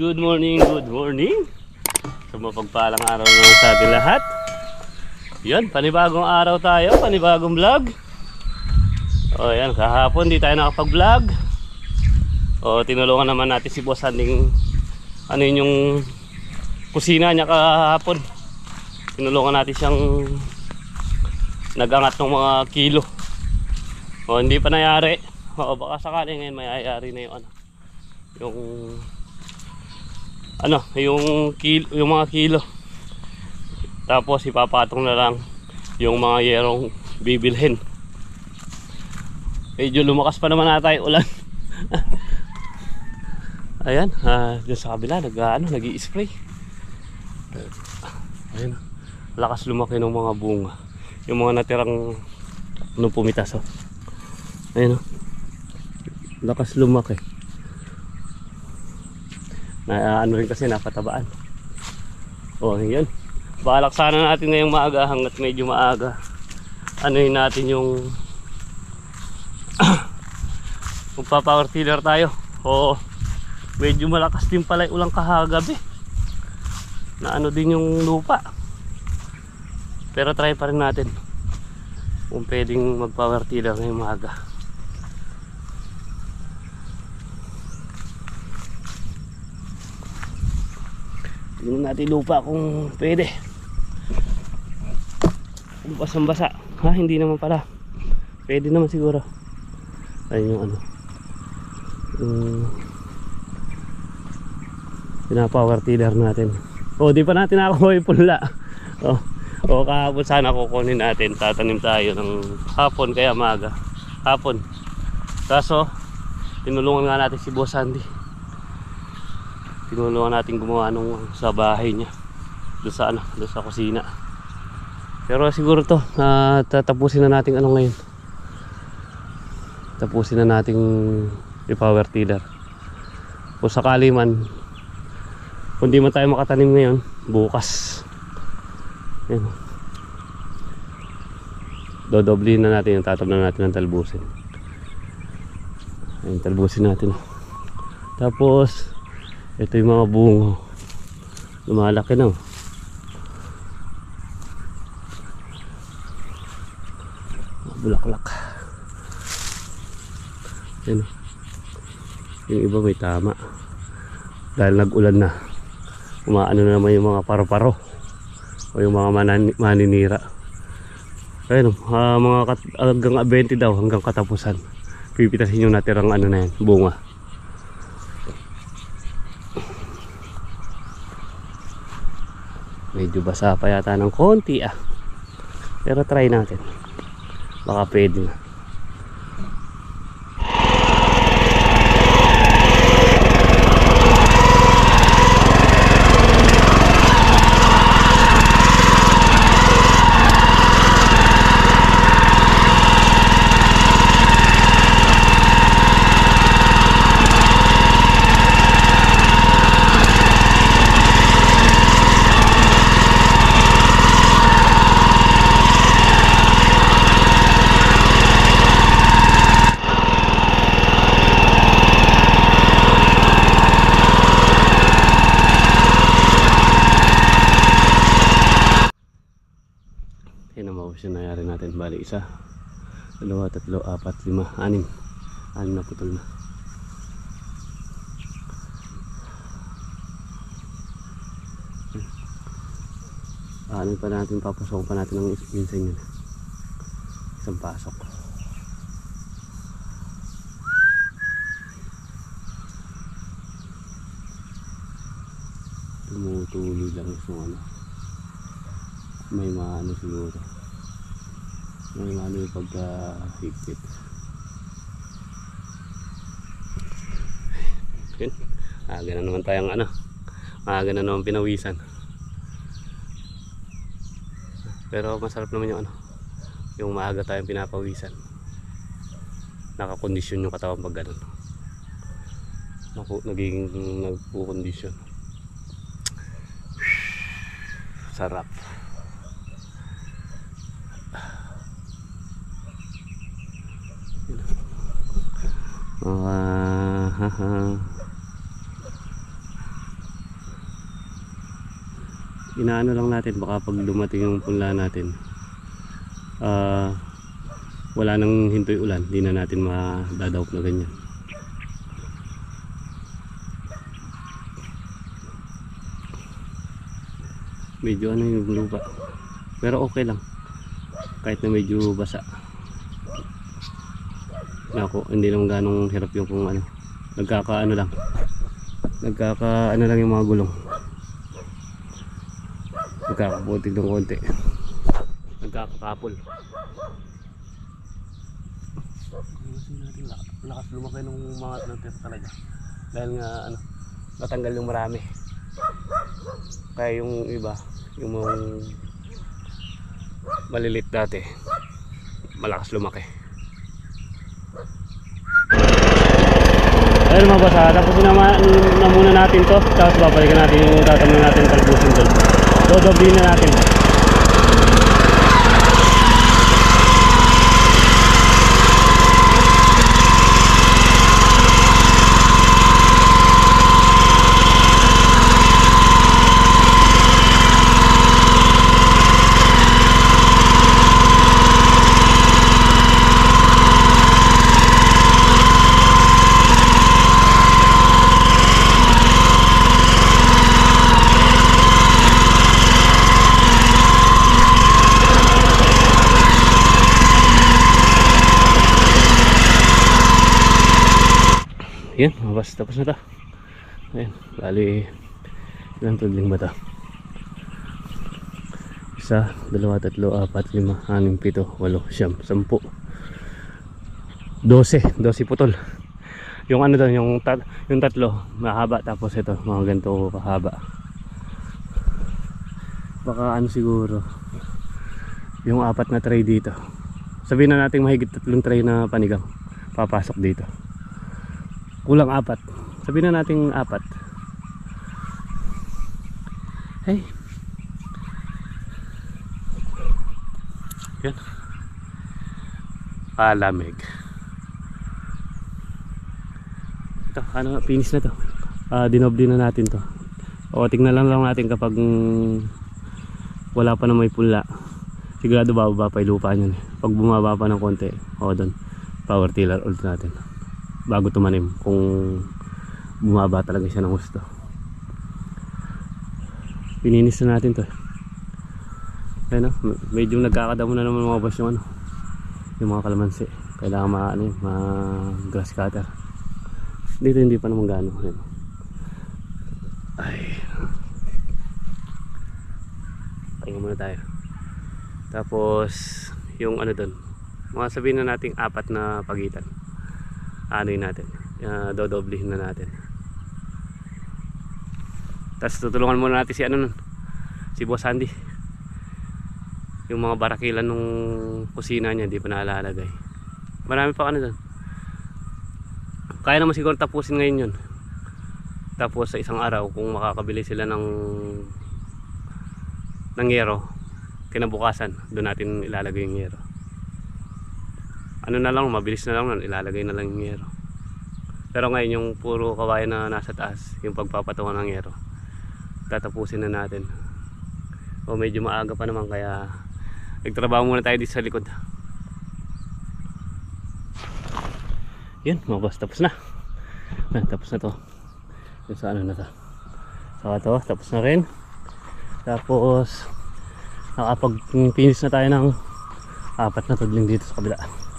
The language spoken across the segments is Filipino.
good morning, good morning. So mapagpalang araw naman sa atin lahat. Yan, panibagong araw tayo, panibagong vlog. O yan, kahapon di tayo nakapag-vlog. O tinulungan naman natin si boss Handing ano yun yung kusina niya kahapon. Tinulungan natin siyang nagangat ng mga kilo. O hindi pa nangyari. O baka sakali ngayon mayayari na yung ano yung ano yung kilo yung mga kilo. Tapos ipapatong na lang yung mga yerong bibilhin. Medyo lumakas pa naman ata yung ulan. Ayan ah, dyan sa kabila nag ano nag spray ayan lakas lumaki ng mga bunga. Yung mga natirang nung pumitas oh. ayan oh. lakas lumaki na ano rin kasi napatabaan. O yun. Balak sana natin ngayong maaga hanggat medyo maaga yun natin yung magpa power tiller tayo. O medyo malakas din pala yung ulang kahagabi na ano din yung lupa. Pero try pa rin natin kung pwedeng mag power tiller ngayong maaga Tingnan natin lupa kung pwede. Kung basang basa. Ha, hindi naman pala. Pwede naman siguro. Ayun yung ano. Yung pinapower tiller natin. O, di pa natin ako yung punla. O, o kahapon sana kukunin natin. Tatanim tayo ng hapon kaya maga. Hapon. Kaso, tinulungan nga natin si Boss Andy tinulungan natin gumawa nung sa bahay niya doon sa ano doon sa kusina. Pero siguro to uh, tatapusin na natin ano ngayon. Tapusin na nating i-power tiller. Kung sakali man kung di man tayo makatanim ngayon bukas. Yan. Dodoblihin na natin yung tatablan natin ng talbusin. Ayun talbusin natin. Tapos ito yung mga bungo. Lumalaki na. oh. Bulaklak. Yan. oh. Yung iba may tama. Dahil nag-ulan na. Umaano na naman yung mga paro-paro. O yung mga manani- maninira. Ayun, uh, mga hanggang 20 daw, hanggang katapusan. Pipitasin yung natirang ano na yan, bunga. Medyo basa pa yata ng konti ah. Pero try natin. Baka pwede na Yan ang maubos yung nangyari natin. Bali, isa, dalawa, tatlo, apat, lima, anim. Anim na putol na. Anim pa natin, papasok pa natin ng minsan yun. Isang pasok. Tumutuloy lang yung ano may maano siguro may maano yung pagka higpit yun. Aga na naman tayong ano. Aga na naman pinawisan. Pero masarap naman yung ano. Yung maaga tayong pinapawisan. Nakakondisyon yung katawan pag ganun. Naku, nagiging nagkukondisyon. Sarap haha inaano lang natin baka pag dumating yung punla natin ah wala nang hintoy ulan di na natin madadawp na ganyan. Medyo ano yung lupa. Pero okay lang. Kahit na medyo basa Nako, hindi naman ganong hirap yung kung ano. Nagkaka ano lang. Nagkaka ano lang yung mga gulong. Nagkakaputik ng konti. Nagkakakapol lakas lumaki ng mga planter talaga. Dahil nga ano natanggal yung marami. Kaya yung iba yung mga malilit dati malakas lumaki ayun mga boss ah, tapos na, na muna natin to. Tapos babalikan natin yung tatamnan natin talbusin doon dodoblin na natin Yan, mabas tapos na to. Ayan, bali ilang tudling ba to? Isa, dalawa, tatlo, apat, lima, anim, pito, walo, siyam, sampu. Dose, dose putol. Yung ano doon, yung, tat yung tatlo, mahaba tapos ito, mga ganito kahaba. Baka ano siguro, yung apat na tray dito. Sabihin na natin mahigit tatlong tray na panigang papasok dito kulang apat. Sabihin na natin apat. Hey. Yan. Palamig. Ito ano finish na to. Uh, dinobli na natin to. O tingnan lang lang natin kapag wala pa na may pula. Sigurado bababa pa yung lupa nyo pag bumaba pa ng konti o doon power tiller ulit natin bago tumanim kung bumaba talaga siya ng gusto pininis na natin to. Ayun o medyo nagkakadamo na naman mga boss yung ano yung mga kalamansi. Kailangan ma ano ma grass cutter. Dito hindi pa naman gano ayun. ay. Pahinga muna tayo. Tapos yung ano doon mga sabihin na nating apat na pagitan ano natin. Uh, dodoblihin na natin. Tapos tutulungan muna natin si ano nun si Boss Andy. Yung mga barakilan nung kusina niya hindi pa nalalagay marami pa ano dun. Kaya naman siguro tapusin ngayon yun. Tapos sa isang araw kung makakabili sila ng ng yero kinabukasan doon natin ilalagay yung yero ano na lang, mabilis na lang ilalagay na lang yung yero. Pero ngayon yung puro kawayan na nasa taas, yung pagpapatungan ng yero, tatapusin na natin. O medyo maaga pa naman kaya nagtrabaho muna tayo dito sa likod. Yun, mga boss, tapos na. Yan, tapos na to. Yung sa ano na to. Saka to, tapos na rin. Tapos, nakapag-finish na tayo ng apat na tudling dito sa kabila.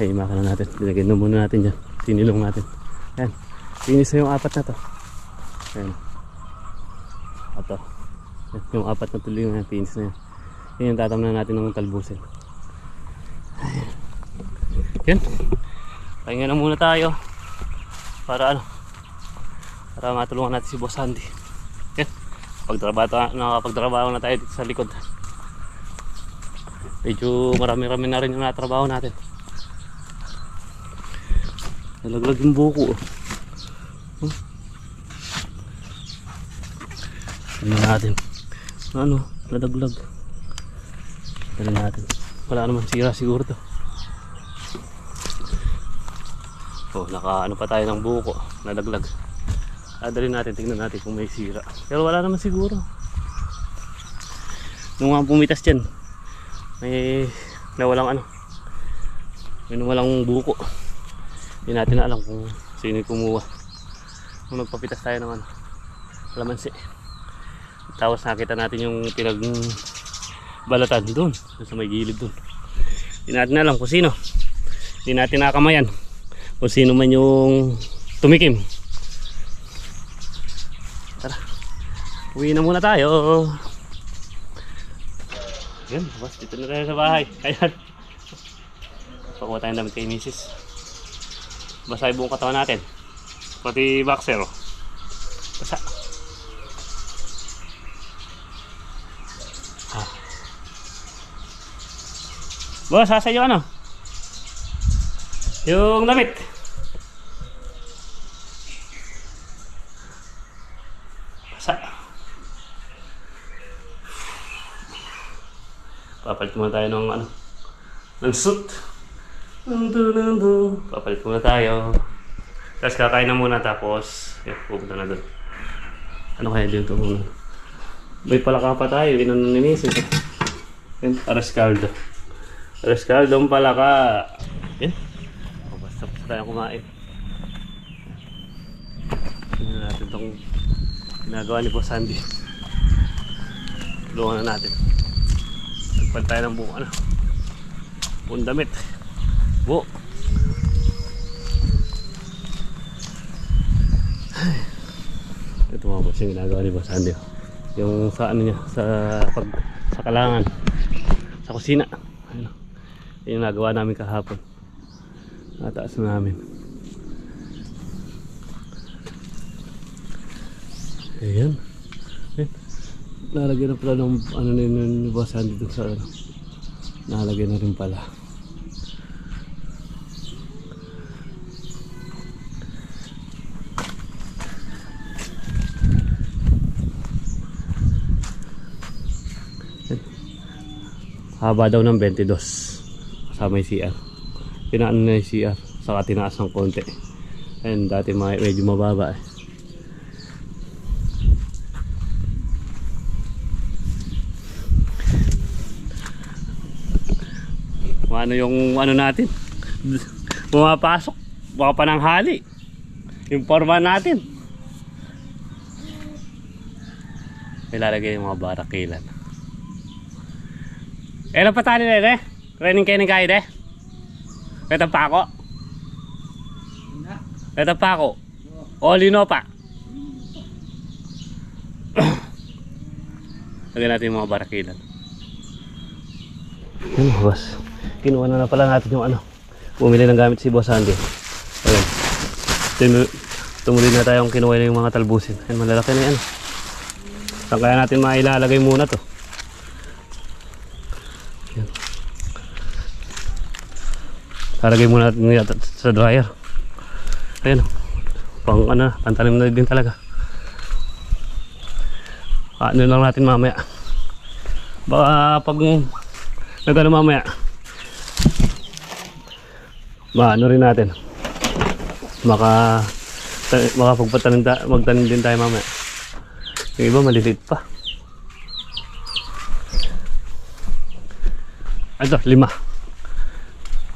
Ay, makina natin. Binagyan na muna natin dyan. Sinilong natin. Ayan. Finish na yung apat na to. Ayan. Ito. Yung apat na tuloy na finish na yan. Yan yung tatamnan natin ng talbusin. Ayan. Yan. Pahinga na muna tayo. Para ano. Para matulungan natin si Boss Andy. Yan. Pagtrabaho, nakapagtrabaho na tayo dito sa likod. Medyo marami-rami na rin yung natrabaho natin. Nalaglag yung buko. Oh. Tingnan natin. Ano? Nalaglag. Tingnan natin. Wala naman sira siguro to. Oh, naka ano pa tayo ng buko. Nalaglag. Dadalhin natin, tingnan natin kung may sira. Pero wala naman siguro. Nung nga pumitas dyan, may nawalang ano, may nawalang buko. Hindi natin na alam kung sino kumuha. Nung nagpapitas tayo ng ano, kalamansi. Tapos nakita natin yung pinag balatan doon, sa may gilid doon. Hindi natin alam kung sino. Hindi natin nakamayan kung sino man yung tumikim. Tara, uwi na muna tayo. Yan, boss, dito na tayo sa bahay. Ayan. Pakuha tayo ng damit kay misis. Basa yung buong katawan natin. Pati boxer. oh. Basa. Ah. Boss, sasa yung ano? Yung damit. Basa. Papalit muna tayo ng ano? Ng suit. Dun, dun, dun, dun. Papalit muna tayo. Tapos kakain na muna tapos eh, pupunta na doon. Ano kaya dito muna? May palaka pa tayo, inano ni Mrs. Yan, Arascaldo. Arascaldo ang palaka. Yan. O, basta basta tayo kumain. Tingnan natin itong ginagawa ni Boss Sandy. Tulungan na natin. Nagpal tayo ng buong ano. Buong damit. Buo. Ito mga boss yung ginagawa ni Boss Andy. Yung sa ano niya, sa pag sa kalangan. Sa kusina. Ayun. Yun yung nagawa namin kahapon. Nataas na namin. Ayan. Ayan. Nalagyan na pala ng ano na ni Boss Andy dun sa ano. Nalagyan na rin pala. Haba daw ng 22. Kasama yung CR. Pinaan na yung CR. Saka tinaas ng konti. Ayun, dati may, medyo mababa eh. Ano yung ano natin. Pumapasok. Baka pa ng hali. Yung forma natin. Ilalagay yung mga barakilan. Eh, pa tayo na eh. Training kayo ng guide eh. Ito pa ako. Ito pa ako. O, lino pa. Lagyan natin yung mga barakilan. Yun, boss. Kinuha na na pala natin yung ano. Bumili ng gamit si Boss Andy. Ayun. Tinu- Tumuloy na tayong kinuha na yung mga talbusin. Ayun, malalaki na yan. Saan kaya natin mailalagay muna to? Lalagay muna natin yata sa dryer. Ayan. Pang ano, pantanim na din talaga. Ano lang natin mamaya. Baka pag nagano mamaya. Maano rin natin. Maka ta- makapagpatanim ta- magtanim din tayo mamaya. Yung iba maliliit pa. Ito, lima.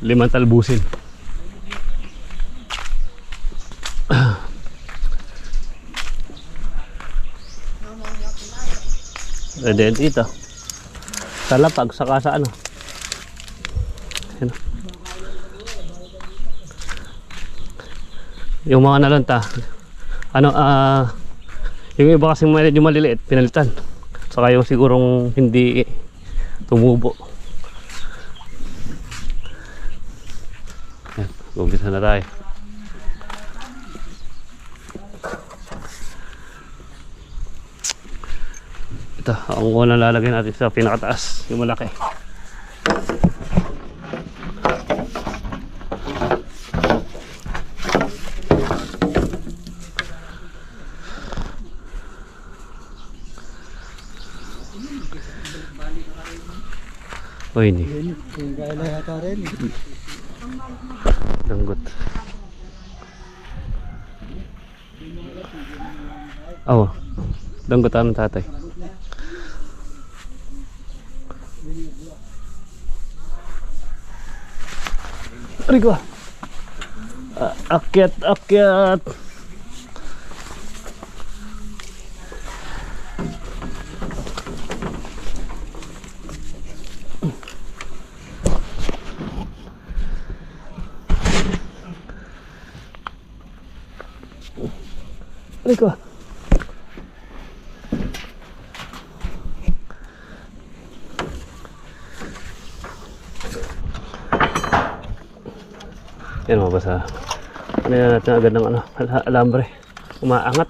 Limang talbusin. Pwede dito. Sa lapag, saka sa ano. Yan. Yung mga nalanta. Ano, ah... yung iba kasing medyo maliliit, pinalitan. Saka yung sigurong hindi tumubo. Yan, umpisa na tayo. Ito, ang unang lalagay natin sa pinakataas, yung malaki. O hindi, Yung kaya na yata rin. Langgot. Oo. Danggutan ng tatay. Rico. Ah, akyat, akyat. Rico. Yan mga basa. Ano yan natin agad ng ano, al- alambre. Umaangat.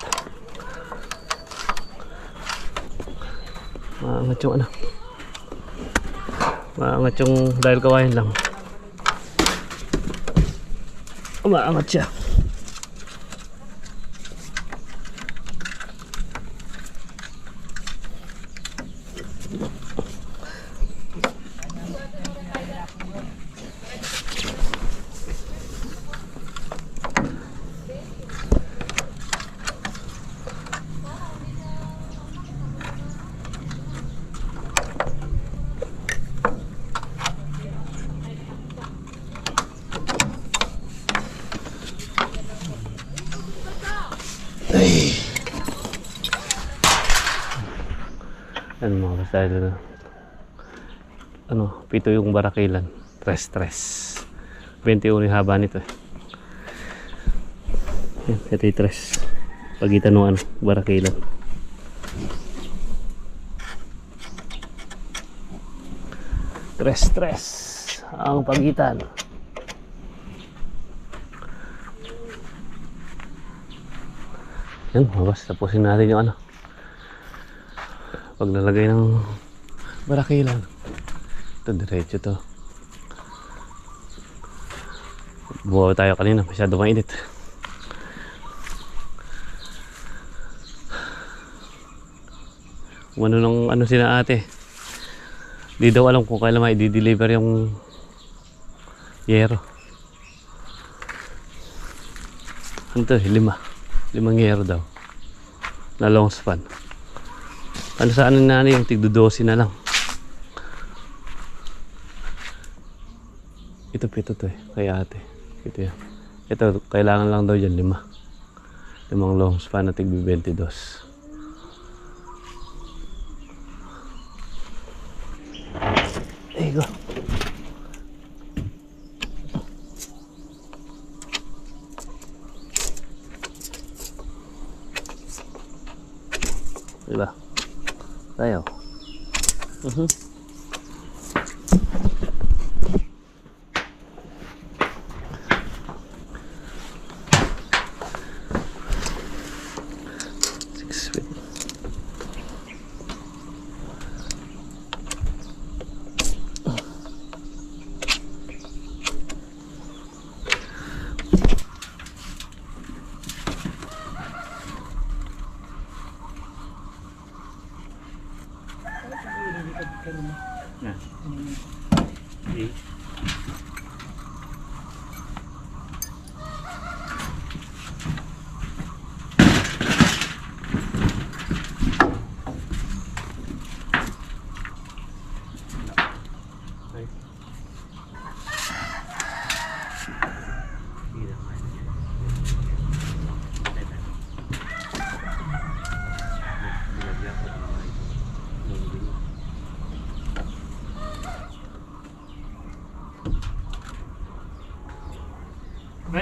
Umaangat yung ano. Umaangat yung dahil kawain lang. Umaangat siya. Ano mga basta dahil ano, pito yung barakilan. Tres, tres. 21 yung haba nito eh. Yan, ito yung tres. Pagitan ng ano, barakilan. Tres, tres. Ang pagitan. Yan, mabas. Tapusin natin yung ano. Paglalagay ng barakilan. Ito, diretso to. Buwa tayo kanina, masyado mainit. Ano nung ano sila ate. Di daw alam kung kailan may deliver yung yero. Ano to, lima. Limang yero daw. Na long span. Ano sa ano na yung tigdo-12 na lang. Ito pito to eh, kay ate. Ito yan. Ito, kailangan lang daw yan lima. Limang long span na tigbi 22. 对吧？诶呦。嗯哼。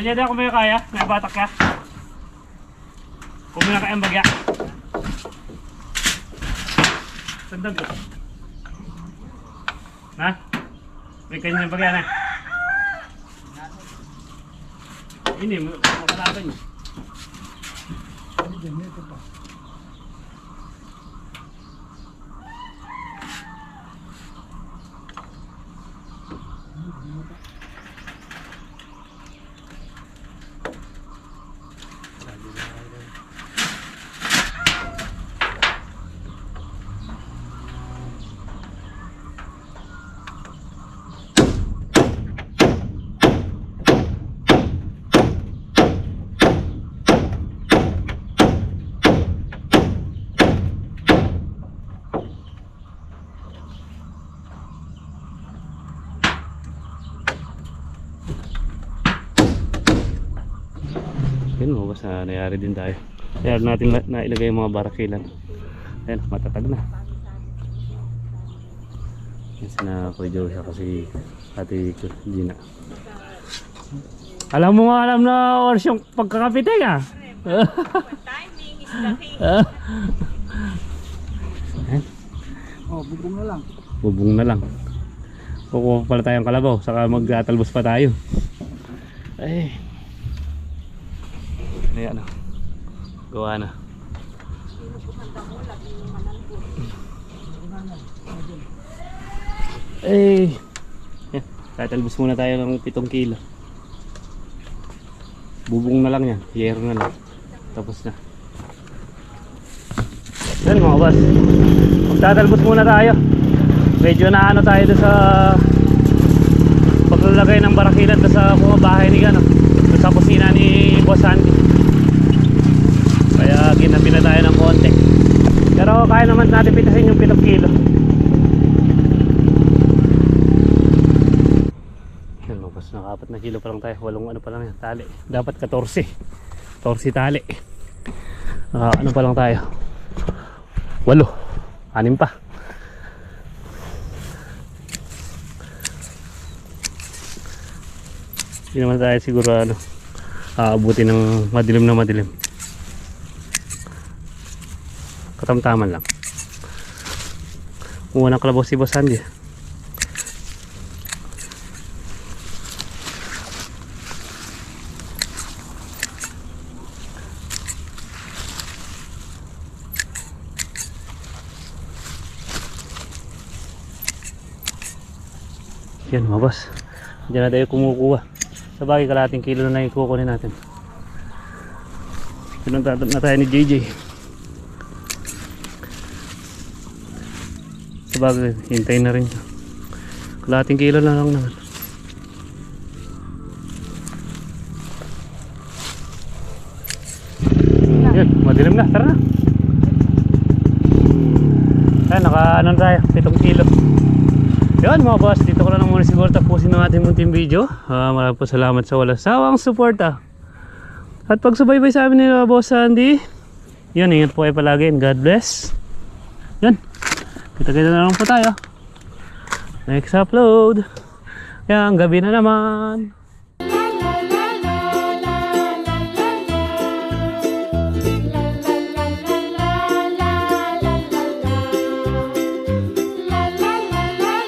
Nandiyan din ako may kaya, may batak ka. Kung may nakayang bagya. Tandang ko. Ha? May kanyang bagya na. Ini, makalaban niyo. Yun mo, basta nangyari din tayo. Kaya natin na, nailagay yung mga barakilan. Ayan, matatag na. Yan sina Kuya Joshua kasi ate Gina. Alam mo nga alam na oras yung pagkakapiting ah. Timing is the key. Oh, bubong na lang. Bubong na lang. Kukuha pala tayong kalabaw, saka magtatalbos pa tayo. Ay. Ano yan ah. Gawa na. Ay. Yan. Tatalbos muna tayo ng 7 kilo. Bubong na lang yan. Yero na lang. Tapos na. Yan mga boss. Magtatalbos muna tayo. Medyo na ano tayo doon sa paglalagay ng barakilan doon sa mga bahay ni ano, doon sa kusina ni Boss Andy. Kaya na tayo ng konti. Pero kaya naman natin pitasin yung 7 kilo. Yan mo, mas nakapat na kilo pa lang tayo. Walong ano pa lang yan, tali. Dapat 14. 14 tali. Ah, ano pa lang tayo? Walo. Anim pa. Hindi naman tayo siguro ano, aabuti ng madilim na madilim. Katamtaman lang. Kumuha ng kalabaw si Boss Andy. Yan mga boss. Diyan na tayo kumukuha. Sa bagay kalating kilo na lang natin. Pinunta na tayo ni JJ. Sa bagay, hintayin na rin. Kalating kilo na lang naman. Yan, madilim na. Tara na. Ayan, naka ano tayo, 7 kilo. Yun mga boss, dito ko na lang muna siguro tapusin ng ating munting video. Ah, maraming po salamat sa walang sawang suporta. At pagsubaybay sa amin ni uh, Boss Sandy. Yun, ingat po kayo palagi and God bless. Yun, kita-kita na lang po tayo. Next upload. Yan, gabi na naman.